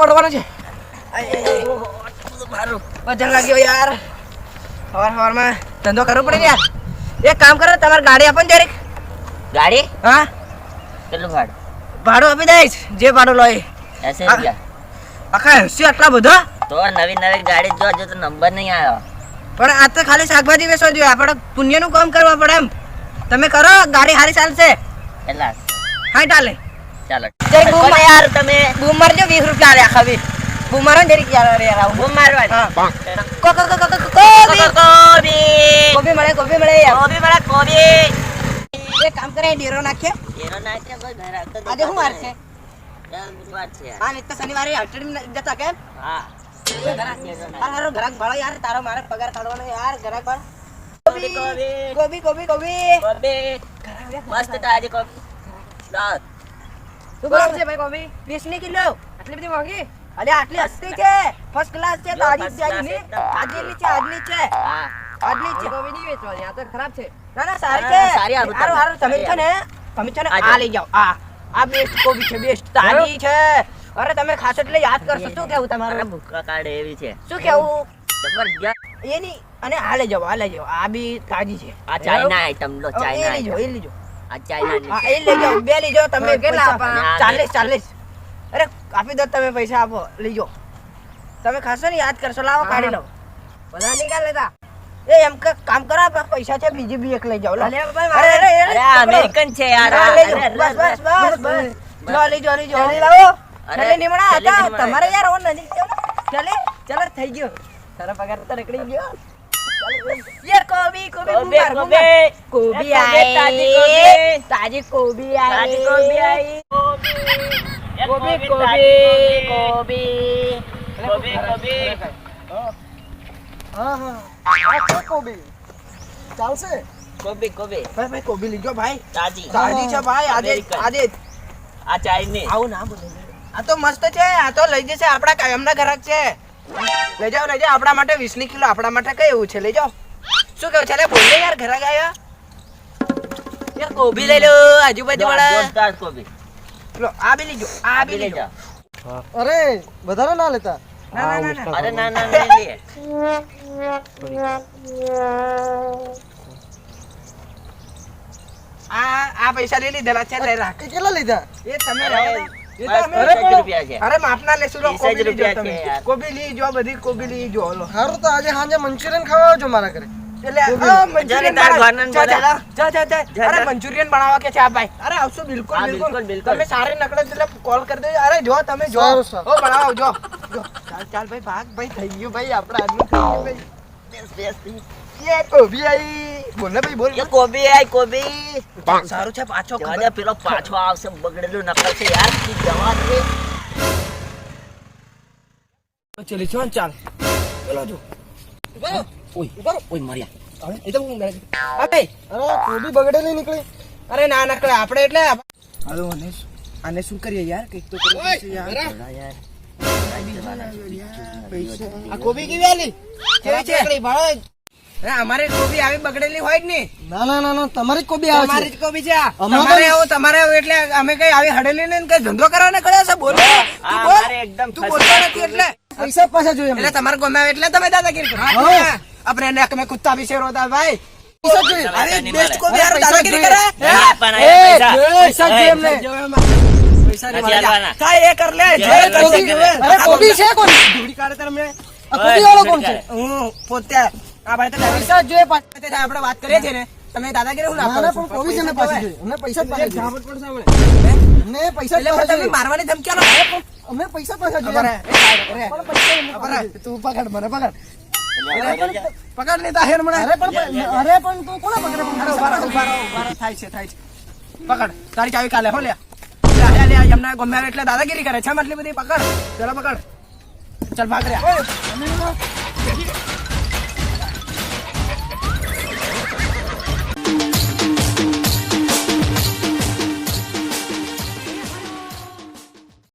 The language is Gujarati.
પડવાનો છે? વજન લાગ્યો યાર. સવાર સવારમાં ધંધો કરવો પડે યાર. એક કામ કરો તમારી ગાડી આપો ને જરીક. ગાડી? હા. કેટલું ભાડું? ભાડું આપી દઈશ જે ભાડું લો એ આખા એસી આટલા બધા? તો નવી નવી ગાડી જો જો તો નંબર નહીં આવ્યો. પણ આ તો ખાલી શાકભાજી વેચવા જોઈએ આપણે પુણ્યનું કામ કરવા પડે એમ. તમે કરો ગાડી સારી ચાલશે. કેટલા હા ચાલે ચાલો. જય બૂમ. યાર તમે? બૂમ મારજો વીસ રૂપિયા લે ખાવી બૂમ મારો ને જરીક યાર યાર આવું. બૂમ મારવાની હા. કો કો કો કો કો કોબી કોબી. કોબી મળે કોબી મળે યાર. કોબી મળે કોબી. એક કામ કરે ડેરો નાખીએ એનો નાખે કોઈ ઘર આવતો આજે શું વાર છે? બુધવાર છે યાર. હા ને તો શનિવારે અઠવાડિયે જતા કેમ? હા. ગ્રાહક ભાડો યાર તારો મારે પગાર કાઢવાનો યાર ગ્રાહક ભાડો કોબી કોબી. કોબી કોબી કોબી. કોબી. મસ્ત તાજી કોબી. લાવ. છે ભાઈ કોબી વીસ કિલો. આટલી બધી મોંઘી? અરે આટલી હસ્તી છે. ફર્સ્ટ ક્લાસ છે જો, તાજી first છે આજની છે આજની છે. આજની છે. કોબી નહીં વેચવાની. આ તો ખરાબ છે. ના ના સારી છે. સારી હારું હારું તમે છે ને તમે છે ને આ લઈ જાઓ. આ આ બેસ્ટ કોબી છે બેસ્ટ તાજી છે. અરે તમે ખાશો એટલે યાદ કરશો. શું કેવું તમારે? તમારું ભૂકા કાઢે એવી છે. શું કેવું? જબરજસ્ત એની અને આ લઈ જાઓ આ લઈ જાઓ. આ બી તાજી છે. આ ચાઇના આઈટમ લો ચાઇના એ લીજો એ જાઓ. આ ચાઇના હા એ લઈ જાઓ બે લઈ જાઓ તમે કેટલા પૈસા ચાલીસ ચાલીસ. અરે આપી દો તમે પૈસા આપો લઈ જાઓ તમે ખાશો ને યાદ કરશો. લાવો કાઢી લો. બધા નહીં લેતા. એ એમ કે કામ કરો આપણા પૈસા છે બીજી બી એક લઈ જાઓ. અરે અરે અરે અરે, અરે આ પકડો. અમેરિકન છે યાર. હા, આ. લઈ જાઓ. અરે, બસ બસ બસ બસ, બસ. બસ. લો લઈ જાઓ લઈ જાઓ. લાવો. અરે, ચાલી હતા. તમારે યાર ઓન નજીક. ચાલો થઈ ગયો. તારા પગાર તો નીકળી ગયો. યાર કોબી કોબી કોબી, બુમાર, બુમાર. કોબી. કોબી તાજી કોબી. આઈ તાજી કોબી આઈ તાજી કોબી આઈ. કોબી, કોબી, કોબી. કોબી. કોબી, કોબી. હા હા આ કોબી ચાલશે કોબી, કોબી. ભાઈ ભાઈ કોબી લીજો ભાઈ તાજી. તાજી છે ભાઈ આજે આજે આ ચાઇનીઝ. આવું ના બોલે આ તો મસ્ત છે આ તો લઈ જશે આપણા કાયમના ગ્રાહક છે લઈ જાઓ લઈ જાઓ આપણા માટે વીસની કિલો આપણા માટે કઈ એવું છે? લઈ જાઓ. શું કેવું છે? લે યાર ઘરે ગયા યાર કોબી લઈ લો આજુબાજુ વાળા. કોબી. લો આ બી લીજો આ બી લઈ લીજો અરે વધારે ના લેતા. ના ના ના ના. અરે ના ના નહીં લે. આ આ પૈસા લઈ લીધેલા છે લઈ રાખ. એ કેટલા લીધા? એ તમે અરે, માપના લેશું લો કોબી લીજો તમે. કોબી બધી કોબી લો તો આજે મંચુરિયન ખાવા આવજો મારા ઘરે. મંચુરિયન બનાવવા કે છે આ ભાઈ? અરે આવશું બિલકુલ બિલકુલ. તમે સારી નકળે એટલે કોલ કરી દેજો. અરે જો તમે જો. બનાવો જો. જો. ચાલ ચાલ ભાઈ ભાગ ભાઈ થઈ ગયું ભાઈ આપણા આદમી થઈ ગયું ભાઈ. કોબી બોલ ને ભાઈ બોલ. કોબી આય કોબી. સારું છે પાછો જવા પેલો પાછો આવશે બગડેલું નકલ છે યાર. કી જવા દે. ચલી છો ચાલ. પેલો જો. ઊભા ઓય. ઓય મર્યા હવે એ તો હું અરે અરે કોબી બગડેલી નીકળી. અરે ના નકળે આપણે એટલે આને શું કરીએ યાર? કંઈક તો કરવું યાર. યાર. આ કોબી કેવી આલી? કેવી છે અમારે કોબી આવી બગડેલી હોય જ નહીં. ના ના ના ના તમારી કોબી આવે તમારી કોબી છે તમારે આવો તમારે આવો એટલે અમે કઈ આવી હડેલી ને કઈ ધંધો કરવાને કર્યા છે? બોલો. એકદમ તું બોલતો નથી એટલે. પૈસા પાછા જોઈએ એટલે તમારે ગમે એટલે તમે દાદાગીરી કરો આપણે નેક મેં કુત્તા વિશે રોતા ભાઈ અરે બેસ્ટ કોબી યાર દાદાગીરી કરે. પૈસા જોઈએ એમને. પૈસા એ કર લે. અરે કોબી છે કોણ ધૂળી કાઢે તમે કોબી વાળો કોણ છે? હું પોતે આ તો પૈસા જોઈએ થાય આપણે વાત કરીએ છીએ ને તમે દાદાગીરી હું ના ના ના કરો પણ કોબી છે જોઈએ. અમને પૈસા જ પાછા જોઈએ. પડશે આપણે અમને પૈસા એટલે તમે મારવાની ધમકી આલો અમને પૈસા પાછા જોઈએ. હે? એ પણ પૈસા અમને પાછા ખબર હે? જોઈએ. તું પકડ મને પકડ. પકડ નહીં તાહેર મને. અરે પણ અરે પણ તું કોણ પકડે? પણ. થાય છે થાય છે. પકડ. તારી ચાવી કાલે હો લે. લે, લે, લે, એમને ગમે એટલે દાદાગીરી કરે છે આટલી બધી પકડ. ચલો પકડ. ચલ ભાગ રે.